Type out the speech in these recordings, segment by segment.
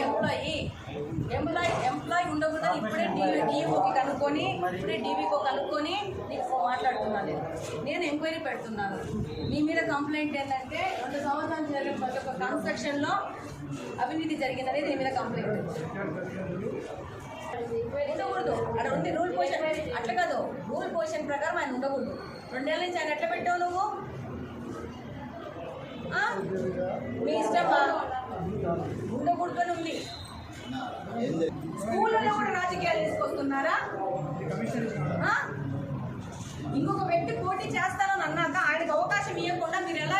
Employee employee employee ఉండకూడదు ఇప్పుడే కనుక్కొని ఇప్పుడే కనుక్కొని నీకు మాట్లాడుతున్నాను. నేను ఎంక్వైరీ పెడుతున్నాను. మీ మీద కంప్లైంట్ ఏంటంటే రెండు సంవత్సరాలు జరిగిన ప్రతి ఒక్క కన్స్ట్రక్షన్లో అవినీతి జరిగిందనేది నీ మీద కంప్లైంట్? ఉండకూడదు. అక్కడ ఉంది రూల్ పొజిషన్ అట్లా కాదు. రూల్ పొజిషన్ ప్రకారం ఆయన ఉండకూడదు. రెండేళ్ళ నుంచి ఆయన ఎట్లా పెట్టావు నువ్వు ఆ? మీ ఇష్టమా ఉండకూడదు అని ఉంది ఏం జరిగింది? స్కూళ్ళలో కూడా రాజకీయాలు తీసుకొస్తున్నారా? ఇంకొక వ్యక్తి పోటీ చేస్తానని అన్నాక ఆయనకు అవకాశం ఇవ్వకుండా మీరు ఎలా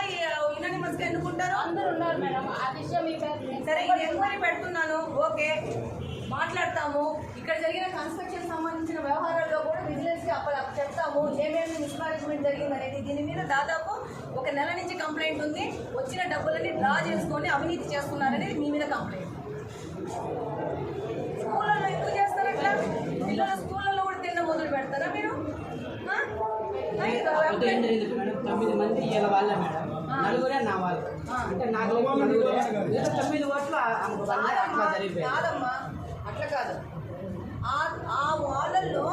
యునానిమస్గా ఎన్నుకుంటారు? అందరూ ఉన్నారు మేడం. ఆ విషయం సరే ఇది ఎంక్వైరీ పెడుతున్నాను. ఓకే. మాట్లాడతాము. ఇక్కడ జరిగిన కన్స్ట్రక్షన్ సంబంధించిన వ్యవహారాల్లో కూడా విజిలెన్స్కి అప్ప చెప్తాము. ఏమేమి మిస్మానేజ్మెంట్ జరిగింది అనేది దీని మీద దాదాపు ఒక నెల నుంచి కంప్లైంట్ ఉంది. వచ్చిన డబ్బులని డ్రా చేసుకొని అవినీతి చేస్తున్నారనేది మీ మీద కంప్లైంట్ స్కూళ్ళలో ఎందుకు చేస్తారు అట్లా? పిల్లల స్కూళ్ళలో కూడా తిన్న మొదలు పెడతారా మీరు? తొమ్మిది మంది ఇవాళ వాళ్ళే మేడం. నలుగురే నా వాళ్ళు. అంటే నాకు తొమ్మిది ఓట్లు కాదమ్మా అట్లా కాదు. ఆ ఆ వాళ్ళల్లో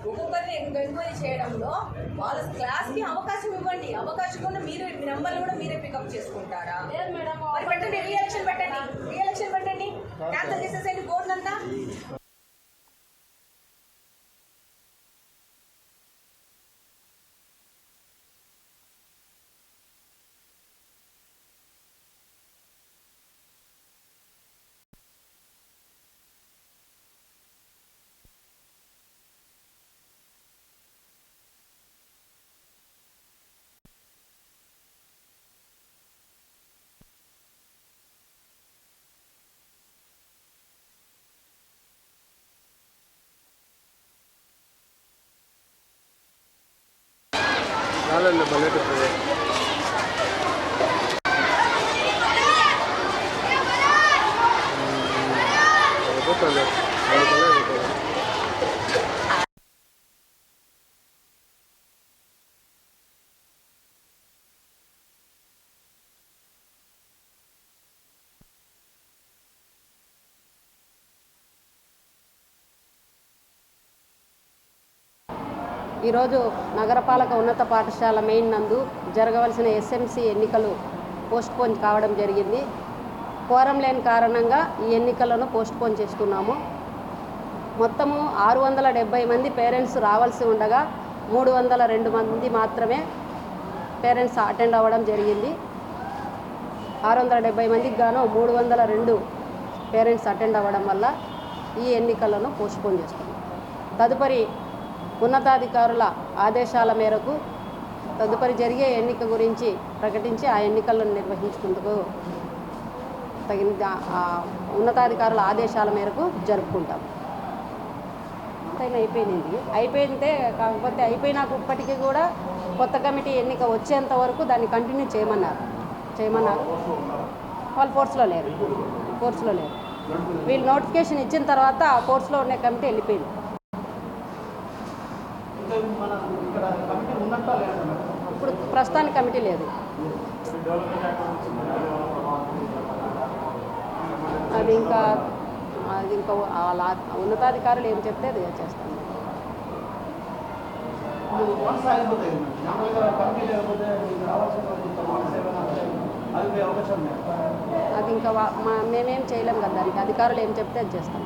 ఒక్కొక్కరిని ఎంక్వైరీ చేయడంలో వాళ్ళ క్లాస్కి అవకాశం ఇవ్వండి. అవకాశం కూడా మీరు నెంబర్లు కూడా మీరే పికప్ చేసుకుంటారా? లేదు మేడం మరి పెట్టండి రీ ఎలక్షన్ పెట్టండి. Dale el de. ఈరోజు నగరపాలక ఉన్నత పాఠశాల మెయిన్ నందు జరగవలసిన ఎస్ఎంసీ ఎన్నికలు పోస్ట్పోన్ కావడం జరిగింది. కోరం లేని కారణంగా ఈ ఎన్నికలను పోస్ట్పోన్ చేస్తున్నాము. మొత్తము ఆరు వందల డెబ్బై మంది పేరెంట్స్ రావాల్సి ఉండగా మూడు వందల రెండు మంది మాత్రమే పేరెంట్స్ అటెండ్ అవ్వడం జరిగింది. ఆరు వందల డెబ్బై మందికి గాను మూడు వందల రెండు పేరెంట్స్ అటెండ్ అవ్వడం వల్ల ఈ ఎన్నికలను పోస్ట్పోన్ చేస్తున్నాం. తదుపరి ఉన్నతాధికారుల ఆదేశాల మేరకు తదుపరి జరిగే ఎన్నిక గురించి ప్రకటించి ఆ ఎన్నికలను నిర్వహించుకుందుకు తగిన ఉన్నతాధికారుల ఆదేశాల మేరకు జరుపుకుంటాం. టైం అయిపోయింది. అయిపోయిందే కాకపోతే అయిపోయినాక ఇప్పటికీ కూడా కొత్త కమిటీ ఎన్నిక వచ్చేంత వరకు దాన్ని కంటిన్యూ చేయమన్నారు. చేయమన్నారు. వాళ్ళు ఫోర్స్లో లేరు. ఫోర్స్లో లేరు. వీళ్ళు నోటిఫికేషన్ ఇచ్చిన తర్వాత ఆ ఫోర్స్లో ఉండే కమిటీ వెళ్ళిపోయింది మన ఇక్కడ కమిటీ ఉన్నట్టు లేదా మేడం ఇప్పుడు ప్రస్తుతానికి కమిటీ లేదు. అది ఇంకా అది ఇంకా వాళ్ళ ఉన్నతాధికారులు ఏం చెప్తే అది చేస్తాను అది ఇంకా మేమేం చేయలేం కదా దానికి. అధికారులు ఏం చెప్తే అది చేస్తాం.